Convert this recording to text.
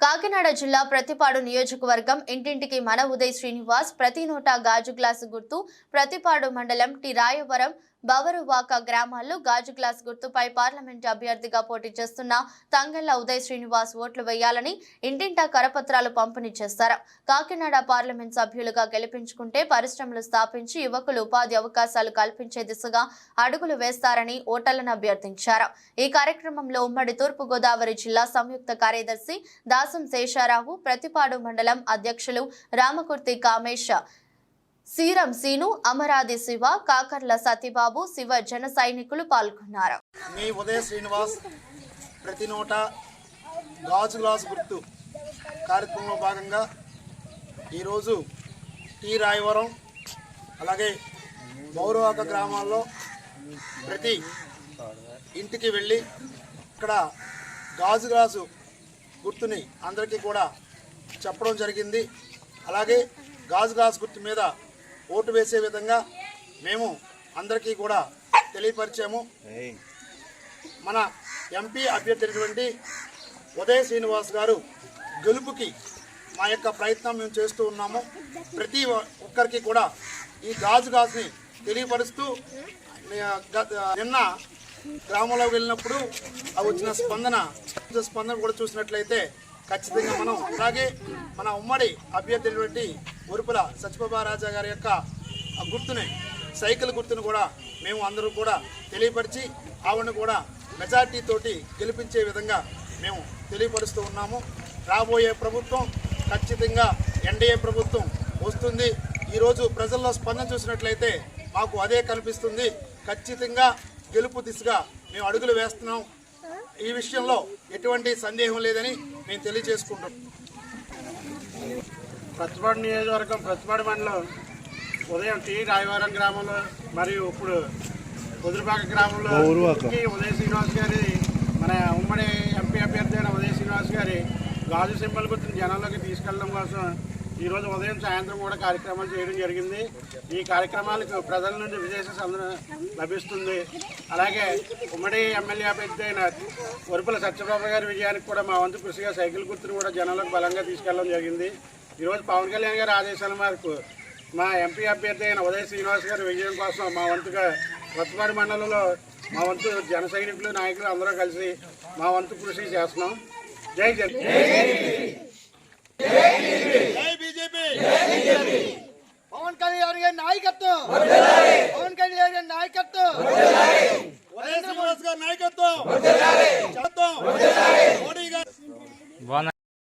కాకినాడ జిల్లా ప్రతిపాడు నియోజకవర్గం ఇంటింటికి మన ఉదయ్ శ్రీనివాస్ ప్రతి నోటా గాజు గ్లాసు గుర్తు ప్రతిపాడు మండలం టి రాయవరం బవరువాక గ్రామాల్లో గాజు గ్లాస్ గుర్తుపై పార్లమెంట్ అభ్యర్థిగా పోటీ చేస్తున్న తంగెళ్ళ ఉదయ్ శ్రీనివాస్ ఓట్లు వేయాలని ఇంటింటా కరపత్రాలు పంపిణీ చేస్తారు. కాకినాడ పార్లమెంట్ సభ్యులుగా గెలిపించుకుంటే పరిశ్రమలు స్థాపించి యువకులు ఉపాధి అవకాశాలు కల్పించే దిశగా అడుగులు వేస్తారని ఓటర్లను అభ్యర్థించారు. ఈ కార్యక్రమంలో ఉమ్మడి తూర్పుగోదావరి జిల్లా సంయుక్త కార్యదర్శి దాస్ శేషారావు ప్రతిపాడు మండలం అధ్యక్షులు రామకుర్తి కామేశ సీరం సీను అమరాది శివ కాకర్ల సతీబాబు శివ జన సైనికులు పాల్గొన్నారు. మీ ఉదయ శ్రీనివాస్ ప్రతి నోట గాజు గ్లాస్ గుర్తు కార్యక్రమంలో భాగంగా ఈరోజు టీ రాయవరం అలాగే గౌరవాక గ్రామాల్లో ప్రతి ఇంటికి వెళ్ళి ఇక్కడ గాజు గ్లాసు గుర్తుని అందరికీ కూడా చెప్పడం జరిగింది. అలాగే గాజు గ్లాస్ గుర్తు మీద ఓటు వేసే విధంగా మేము అందరికీ కూడా తెలియపరిచాము. మన ఎంపీ అభ్యర్థి అయినటువంటి ఉదయ శ్రీనివాస్ గారు గెలుపుకి మా యొక్క ప్రయత్నం మేము చేస్తూ ఉన్నాము. ప్రతి ఒక్కరికి కూడా ఈ గాజు గాజుని తెలియపరుస్తూ నిన్న గ్రామంలో వెళ్ళినప్పుడు ఆ వచ్చిన స్పందన స్పందన కూడా చూసినట్లయితే ఖచ్చితంగా మనం అలాగే మన ఉమ్మడి అభ్యర్థి ఉరుపుల సత్యబాబారాజా గారి యొక్క గుర్తుని సైకిల్ గుర్తును కూడా మేము అందరూ కూడా తెలియపరిచి ఆవిడని కూడా మెజార్టీ తోటి గెలిపించే విధంగా మేము తెలియపరుస్తూ ఉన్నాము. రాబోయే ప్రభుత్వం ఖచ్చితంగా ఎన్డీఏ ప్రభుత్వం వస్తుంది. ఈరోజు ప్రజల్లో స్పందన చూసినట్లయితే మాకు అదే కనిపిస్తుంది. ఖచ్చితంగా గెలుపు దిశగా మేము అడుగులు వేస్తున్నాం. ఈ విషయంలో ఎటువంటి సందేహం లేదని మేము తెలియజేసుకుంటాం ప్రతిపాడు నియోజకవర్గం ప్రతిపాడు మండలం ఉదయం టీ రాయవరం గ్రామంలో మరియు ఇప్పుడు కుదురుపాక గ్రామంలో ఉదయ శ్రీనివాస్ గారి మన ఉమ్మడి ఎంపీ అభ్యర్థి అయిన ఉదయ శ్రీనివాస్ గారి గాజు సింబల్ గుర్తుని జనాల్లోకి తీసుకెళ్ళడం కోసం ఈరోజు ఉదయం సాయంత్రం కూడా కార్యక్రమాలు చేయడం జరిగింది. ఈ కార్యక్రమాలకు ప్రజల నుండి విశేష స్పందన లభిస్తుంది. అలాగే ఉమ్మడి ఎమ్మెల్యే అభ్యర్థి అయిన వరుపుల సత్యబాబు గారి విజయానికి కూడా మా వంతు కృషిగా సైకిల్ గుర్తును కూడా జనాలకు బలంగా తీసుకెళ్ళడం జరిగింది. ఈరోజు పవన్ కళ్యాణ్ గారి ఆదేశాల మేరకు మా ఎంపీ అభ్యర్థి అయిన ఉదయ శ్రీనివాస్ గారి విజయం కోసం మా వంతుగా కొత్తపాడి మండలంలో మా వంతు జన సైనికులు నాయకులు అందరూ కలిసి మా వంతు కృషి చేస్తున్నాం. జై జగన్ జై పవన్ కళ్యాణ్ గారి నాయకత్వం. పవన్ కళ్యాణ్ గారి నాయకత్వం. ఉదయ శ్రీనివాస్ గారి